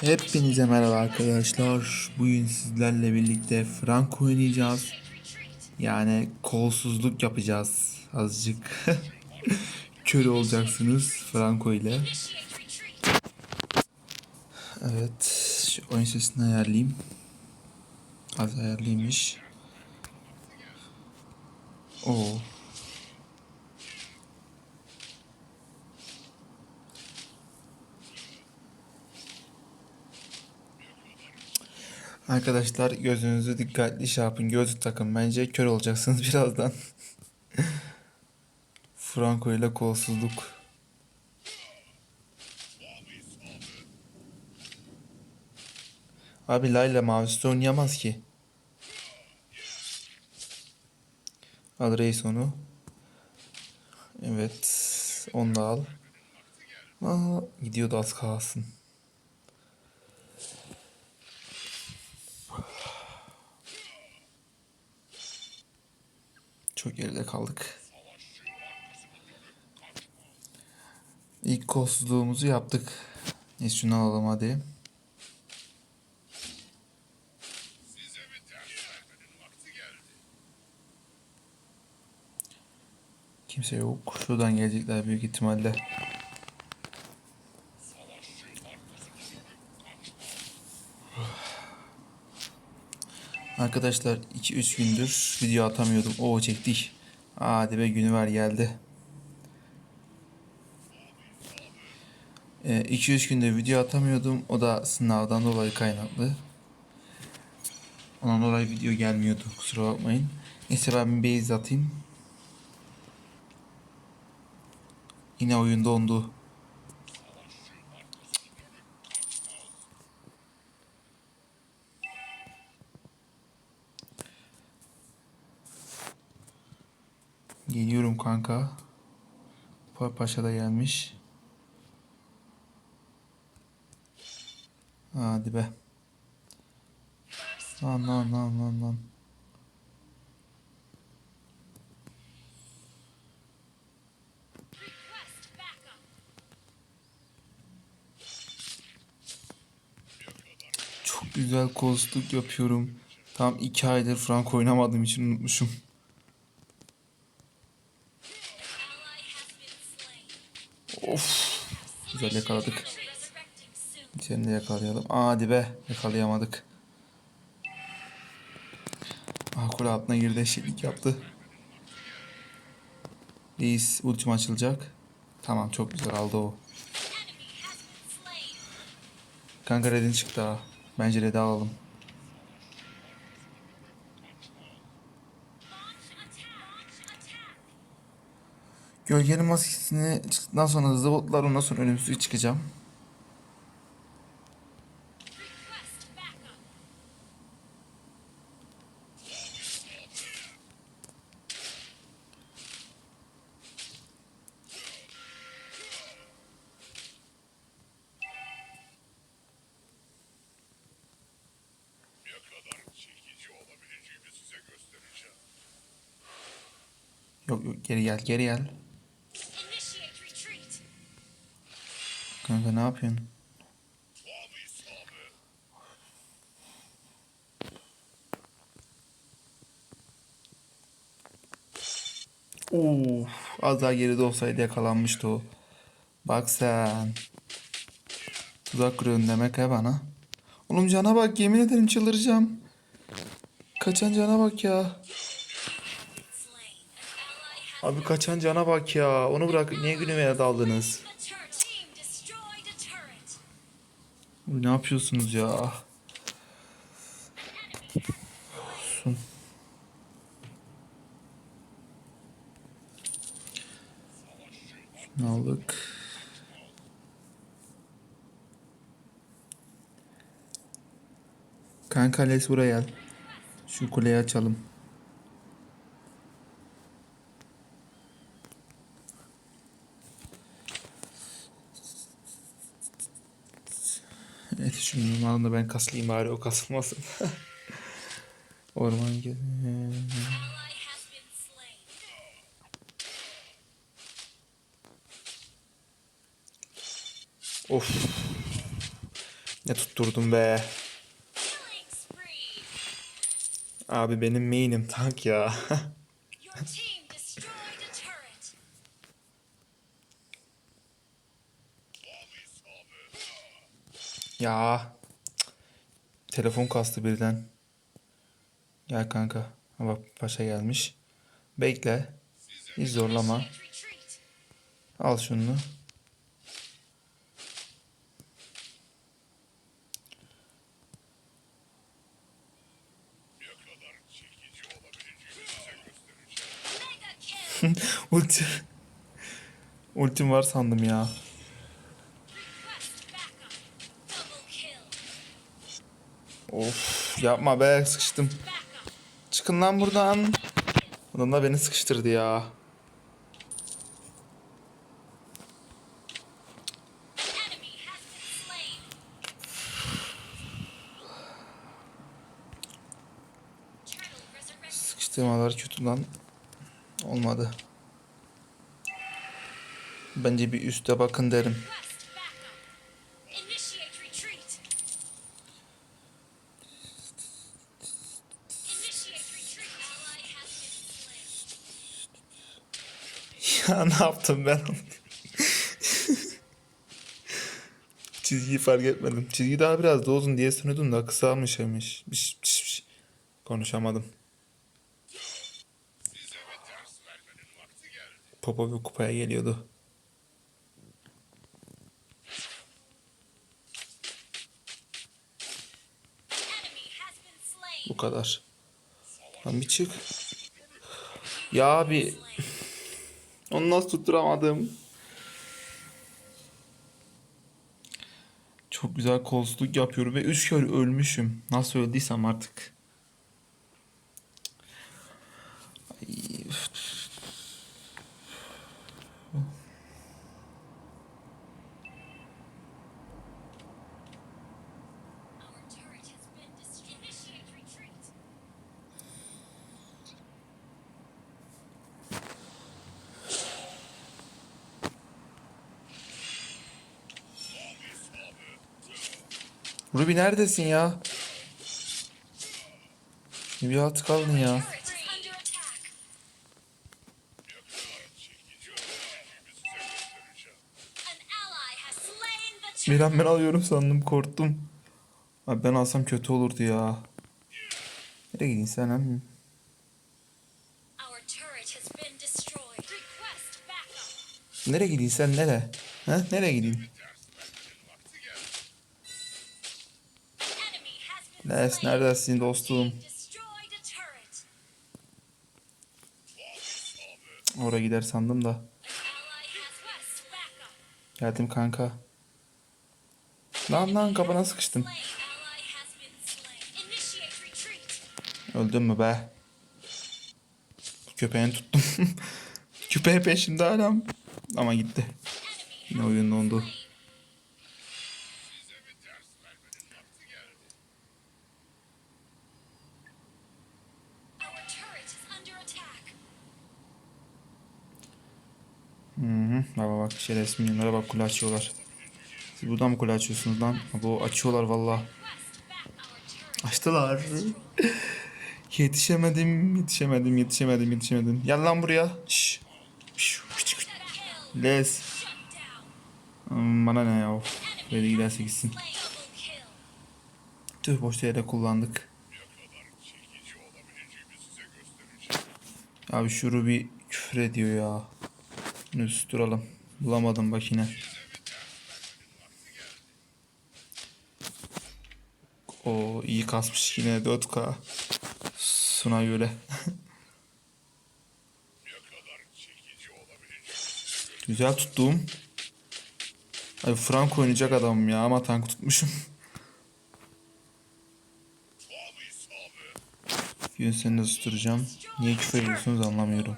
Hepinize merhaba arkadaşlar. Bugün sizlerle birlikte Frank oynayacağız. Yani kolsuzluk yapacağız azıcık. Kör olacaksınız Franco ile. Evet, şu oyun sesini ayarlayayım. Az ayarlaymış. Oo. Arkadaşlar gözünüzü dikkatli şey yapın. Gözlük takın. Bence kör olacaksınız birazdan. Franco ile kolsuzluk. Abi Layla mavisi oynayamaz ki. Al reis onu. Evet. Onu da al. Aa, gidiyordu az kalsın. Çok geride kaldık. İlk kolsuzluğumuzu yaptık. Neyse şunu alalım hadi. Kimse yok. Şuradan gelecekler büyük ihtimalle. Arkadaşlar 2-3 gündür video atamıyordum. Oo çektik. Hadi be günü ver geldi. 2-3 gündür video atamıyordum. O da sınavdan dolayı kaynaklı. Ondan dolayı video gelmiyordu. Kusura bakmayın. Neyse ben bir base atayım. Yine oyun dondu. Paşa da gelmiş. Hadi be. Lan lan lan lan lan. Çok güzel kozluk yapıyorum. Tam iki aydır Frank oynamadığım için unutmuşum. Of. Güzel yakaladık. De yakalayalım. Hadi be. Yakalayamadık. Ah kule altına girdi eşitlik yaptı. Reis ultim açılacak. Tamam çok güzel aldı o. Kanka redin çıktı ha. Bence red'i alalım. Gölgenin maskesini çıktıktan sonra hızlı botlar ondan sonra ölümsüzlük çıkacağım. Yok yok geri gel geri gel. Yapıyorsun? Of, az daha geride olsaydı yakalanmıştı o. Bak sen. Tuzak kuruyorsun demek he bana. Oğlum cana bak yemin ederim çıldıracağım. Kaçan cana bak ya. Abi kaçan cana bak ya. Onu bırak niye günüme daldınız? Ne yapıyorsunuz ya? Olsun. Ne aldık? Kanka Les buraya gel. Şu kuleyi açalım. Normalde ben kaslayayım bari o kasılmasın. Orman gel. Of. Ne tutturdum be. Abi benim main'im tank ya. Ya. Telefon kastı birden. Gel kanka. Bak paşa gelmiş. Bekle. Hiç zorlama. Al şunu. Ulti. Ultim var sandım ya. Of yapma be sıkıştım. Çıkın lan buradan. Adam da beni sıkıştırdı ya. Sıkıştırmalar kötü lan. Olmadı. Bence bir üste bakın derim. Ya ne yaptım ben? Çizgiyi fark etmedim. Çizgi daha biraz da uzun diye sanıyordum da kısalmışmış. Biş, biş, biş. Konuşamadım. Popo bir kupaya geliyordu. Bu kadar. Lan bir çık. Ya abi. Onu nasıl tutturamadım? Çok güzel kolsuzluk yapıyorum ve üç kere ölmüşüm. Nasıl öldüysem artık. Ruby neredesin ya? Bir altı kaldın ya. Bir an ben alıyorum sandım korktum. Abi ben alsam kötü olurdu ya. Nereye gidin sen hem? Nereye gidin sen nere? Ha? Nereye gideyim? Nes neredesin dostum? Oraya gider sandım da. Geldim kanka. Lan lan kapına sıkıştım. Öldün mü be? Köpeğini tuttum. Köpeği peşimde hala. Ama gitti. Yine oyun dondu. Şerefsiz milyonlara bak kule açıyorlar. Siz buradan mı kule açıyorsunuz lan? Bu açıyorlar valla. Açtılar. Yetişemedim, yetişemedim, yetişemedim, yetişemedim. Gel lan buraya. Şş. Les. Hmm, Bana ne ya? Böyle giderse gitsin. Tüh boş yere kullandık. Abi şu Ruby küfür ediyor ya. Bunu susturalım. Bulamadım bak yine. O iyi kasmış yine 4K. Suna göre. Güzel tuttum. Abi Frank oynayacak adamım ya ama tank tutmuşum. Gün seni susturacağım. Niye küfür ediyorsunuz anlamıyorum.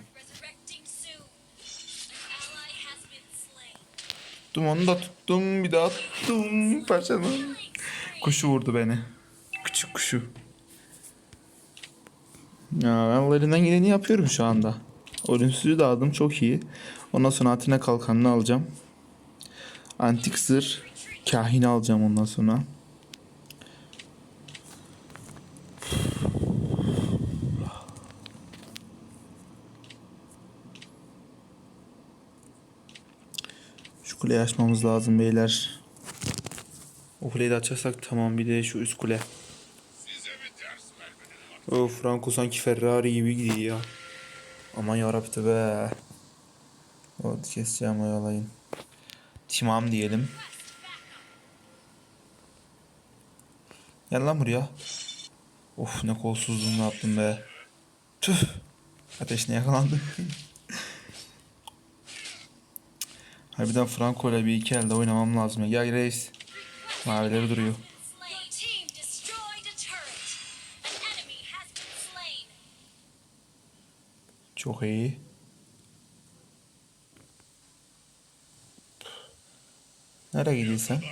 Tuttum onu da tuttum bir daha tuttum spree. Kuşu vurdu beni. Küçük kuşu. Ya ben elinden geleni yapıyorum şu anda. Ölümsüzü de aldım çok iyi. Ondan sonra Atina kalkanını alacağım. Antik zırh kahini alacağım ondan sonra. Kuleyi açmamız lazım beyler. O kuleyi de açarsak tamam bir de şu üst kule. O Franco sanki Ferrari gibi gidiyor ya. Aman yarabbi be. O keseceğim oyalayın. Timam diyelim. Gel lan buraya. Of ne kolsuzluğunu yaptım be. Tüh. Ateşine yakalandı. Harbiden Franco ile bir iki elde oynamam lazım. ya. Gel reis. Mavileri duruyor. Çok iyi. Nereye gidiyorsun.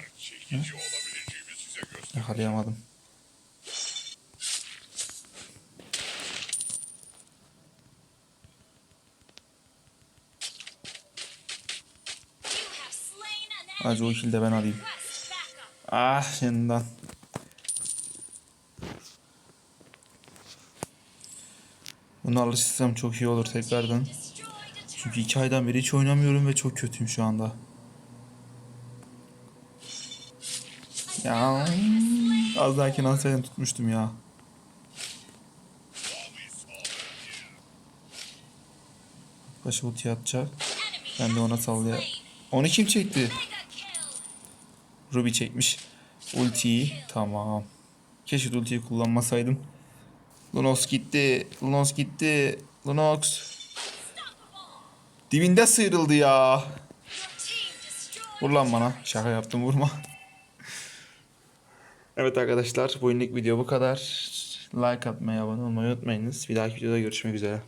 Yakalayamadım. Hadi o enemy. kill de ben alayım. Ah yeniden. Bunu alışırsam çok iyi olur tekrardan. Çünkü iki aydan beri hiç oynamıyorum ve çok kötüyüm şu anda. Ya az daha Kenan Sayın tutmuştum ya. Başı ulti atacak. Ben de ona slain. Onu kim çekti? Ruby çekmiş. Ultiyi. Tamam. Keşke ultiyi kullanmasaydım. Lunox gitti. Lunox gitti. Lunox. Dibinde sıyrıldı ya. Vur lan bana. Şaka yaptım vurma. evet arkadaşlar bu günlük video bu kadar. Like atmayı, abone olmayı unutmayınız. Bir dahaki videoda görüşmek üzere.